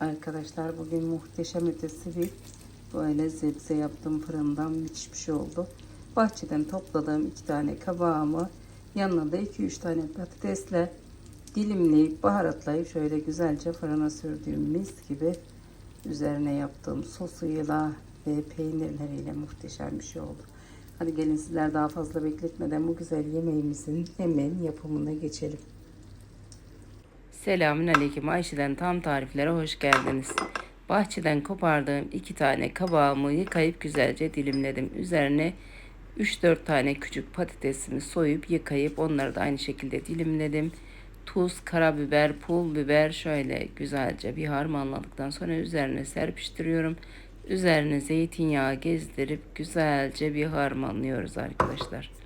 Arkadaşlar bugün muhteşem ötesi bir böyle zebze yaptım fırından müthiş bir şey oldu. Bahçeden topladığım iki tane kabağımı yanına da 2-3 tane patatesle dilimleyip baharatlayıp şöyle güzelce fırına sürdüğüm mis gibi üzerine yaptığım sosuyla ve peynirleriyle muhteşem bir şey oldu. Hadi gelin sizler daha fazla bekletmeden bu güzel yemeğimizin hemen yapımına geçelim. Selamün Aleyküm Ayşe'den tam tariflere hoş geldiniz. Bahçeden kopardığım iki tane kabağımı yıkayıp güzelce dilimledim. Üzerine 3-4 tane küçük patatesimi soyup yıkayıp onları da aynı şekilde dilimledim. Tuz, karabiber, pul biber şöyle güzelce bir harmanladıktan sonra üzerine serpiştiriyorum. Üzerine zeytinyağı gezdirip güzelce bir harmanlıyoruz arkadaşlar.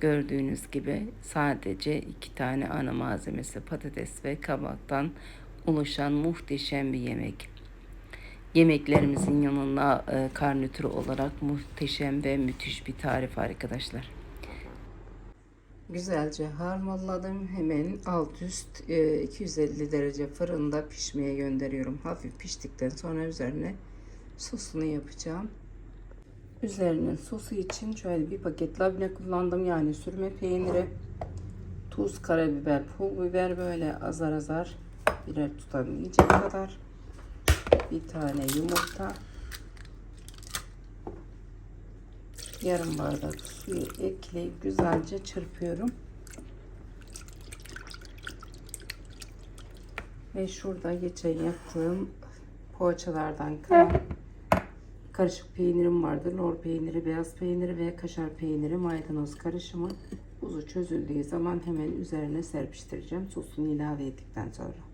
Gördüğünüz gibi sadece iki tane ana malzemesi patates ve kabaktan oluşan muhteşem bir yemek. Yemeklerimizin yanına e, karnitür olarak muhteşem ve müthiş bir tarif arkadaşlar. Güzelce harmanladım. Hemen alt üst e, 250 derece fırında pişmeye gönderiyorum. Hafif piştikten sonra üzerine sosunu yapacağım. Üzerine sosu için şöyle bir paket labne kullandım. Yani sürme peyniri, tuz, karabiber, pul biber böyle azar azar birer tutamayacak kadar. Bir tane yumurta. Yarım bardak suyu ekleyip güzelce çırpıyorum. Ve şurada geçen yaptığım poğaçalardan kalan karışık peynirim vardı. Lor peyniri, beyaz peyniri ve kaşar peyniri maydanoz karışımı. Buzu çözüldüğü zaman hemen üzerine serpiştireceğim. Sosunu ilave ettikten sonra.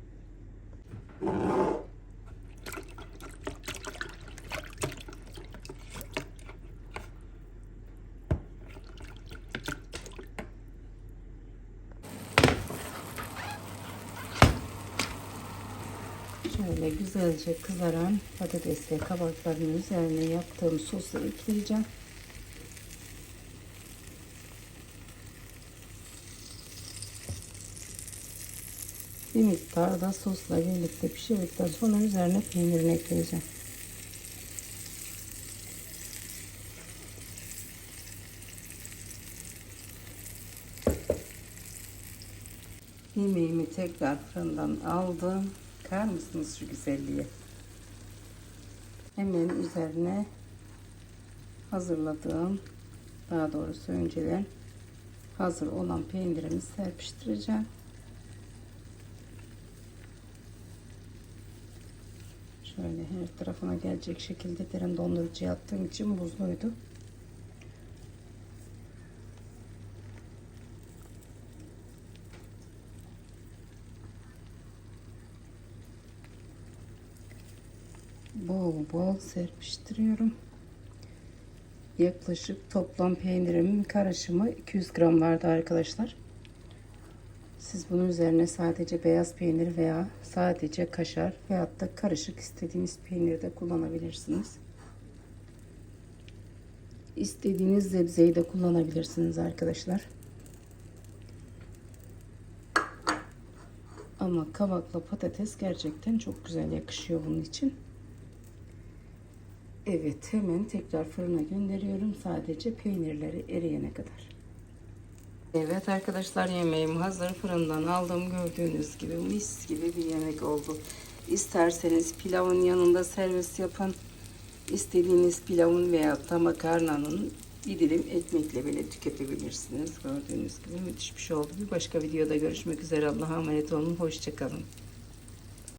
Şöyle güzelce kızaran patates ve kabakların üzerine yaptığım sosu ekleyeceğim. Bir miktar da sosla birlikte pişirdikten sonra üzerine peynirini ekleyeceğim. Yemeğimi tekrar fırından aldım. Bakar mısınız şu güzelliğe? Hemen üzerine hazırladığım, daha doğrusu önceden hazır olan peynirimi serpiştireceğim. Şöyle her tarafına gelecek şekilde derin dondurucuya attığım için buzluydu. Bol bol serpiştiriyorum. Yaklaşık toplam peynirimin karışımı 200 gram vardı arkadaşlar. Siz bunun üzerine sadece beyaz peynir veya sadece kaşar veyahut da karışık istediğiniz peyniri de kullanabilirsiniz. İstediğiniz zebzeyi de kullanabilirsiniz arkadaşlar. Ama kabakla patates gerçekten çok güzel yakışıyor bunun için. Evet hemen tekrar fırına gönderiyorum. Sadece peynirleri eriyene kadar. Evet arkadaşlar yemeğim hazır. Fırından aldım. Gördüğünüz gibi mis gibi bir yemek oldu. İsterseniz pilavın yanında servis yapın. İstediğiniz pilavın veya da makarnanın bir dilim ekmekle bile tüketebilirsiniz. Gördüğünüz gibi müthiş bir şey oldu. Bir başka videoda görüşmek üzere. Allah'a emanet olun. Hoşçakalın.